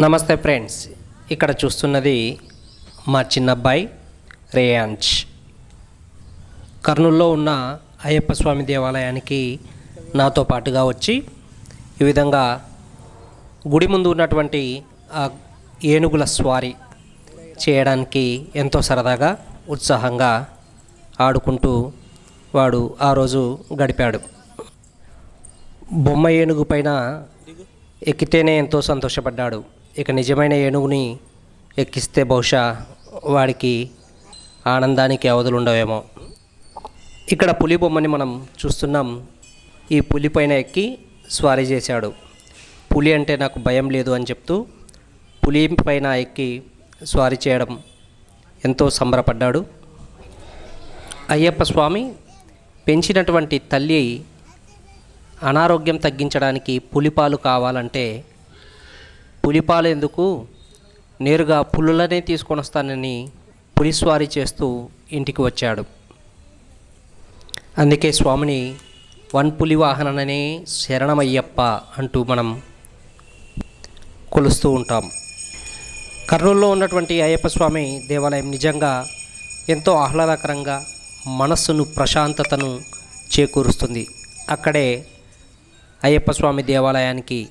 నమస్తే ఫ్రెండ్స్ ఇక్కడ చూస్తున్నది మా చిన్నబ్బాయి రేయాంచ్. కర్నూల్లో ఉన్న అయ్యప్ప స్వామి దేవాలయానికి నాతో పాటుగా వచ్చి ఈ విధంగా గుడి ముందు ఉన్నటువంటి ఆ ఏనుగుల స్వారీ చేయడానికి ఎంతో సరదాగా ఉత్సాహంగా ఆడుకుంటూ వాడు ఆ రోజు గడిపాడు. బొమ్మ ఏనుగు పైన ఎక్కితేనే ఎంతో సంతోషపడ్డాడు. ఇక నిజమైన ఏనుగుని ఎక్కిస్తే బహుశా వాడికి ఆనందానికి అవధులు ఉండవేమో. ఇక్కడ పులి బొమ్మని మనం చూస్తున్నాం. ఈ పులి పైన ఎక్కి స్వారీ చేశాడు. పులి అంటే నాకు భయం లేదు అని చెప్తూ పులి పైన ఎక్కి స్వారీ చేయడం ఎంతో సంబరపడ్డాడు. అయ్యప్ప స్వామి పెంచినటువంటి తల్లి అనారోగ్యం తగ్గించడానికి పులిపాలు కావాలంటే పులిపాలు ఎందుకు నేరుగా పులులనే తీసుకొని వస్తానని పులిస్వారీ చేస్తూ ఇంటికి వచ్చాడు. అందుకే స్వామిని వన్ పులి వాహననే శరణమయ్యప్ప అంటూ మనం కొలుస్తూ ఉంటాం. కర్నూలులో ఉన్నటువంటి అయ్యప్ప స్వామి దేవాలయం నిజంగా ఎంతో ఆహ్లాదకరంగా మనస్సును ప్రశాంతతను చేకూరుస్తుంది. అక్కడే అయ్యప్ప స్వామి దేవాలయానికి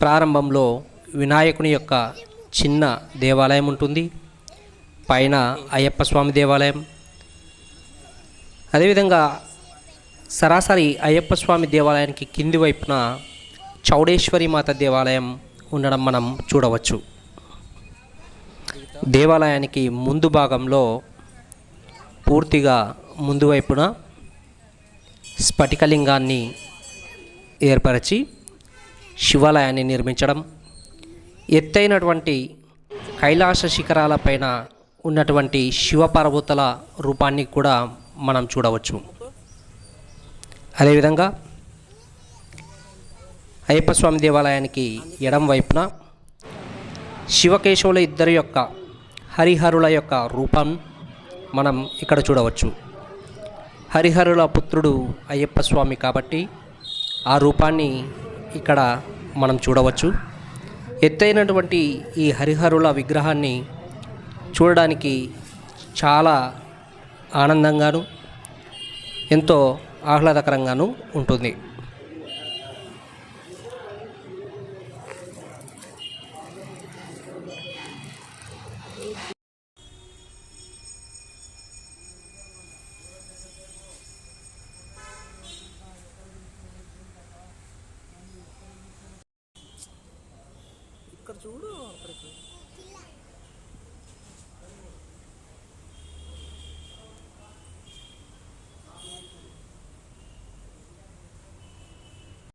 ప్రారంభంలో వినాయకుని యొక్క చిన్న దేవాలయం ఉంటుంది. పైన అయ్యప్ప స్వామి దేవాలయం. అదేవిధంగా సరాసరి అయ్యప్ప స్వామి దేవాలయానికి కింది వైపున చౌడేశ్వరి మాత దేవాలయం ఉండడం మనం చూడవచ్చు. దేవాలయానికి ముందు భాగంలో పూర్తిగా ముందు వైపున స్ఫటికలింగాన్ని ఏర్పరిచి శివాలయాన్ని నిర్మించడం ఎత్తైనటువంటి కైలాస శిఖరాలపైన ఉన్నటువంటి శివపార్వతుల రూపాన్ని కూడా మనం చూడవచ్చు. అదేవిధంగా అయ్యప్ప స్వామి దేవాలయానికి ఎడం వైపున శివకేశవుల ఇద్దరి యొక్క హరిహరుల యొక్క రూపం మనం ఇక్కడ చూడవచ్చు. హరిహరుల పుత్రుడు అయ్యప్ప స్వామి కాబట్టి ఆ రూపాన్ని ఇక్కడ మనం చూడవచ్చు. ఎత్తైనటువంటి ఈ హరిహరుల విగ్రహాన్ని చూడడానికి చాలా ఆనందంగాను ఎంతో ఆహ్లాదకరంగాను ఉంటుంది. ചൂട് ഓർത്തിരിക്കും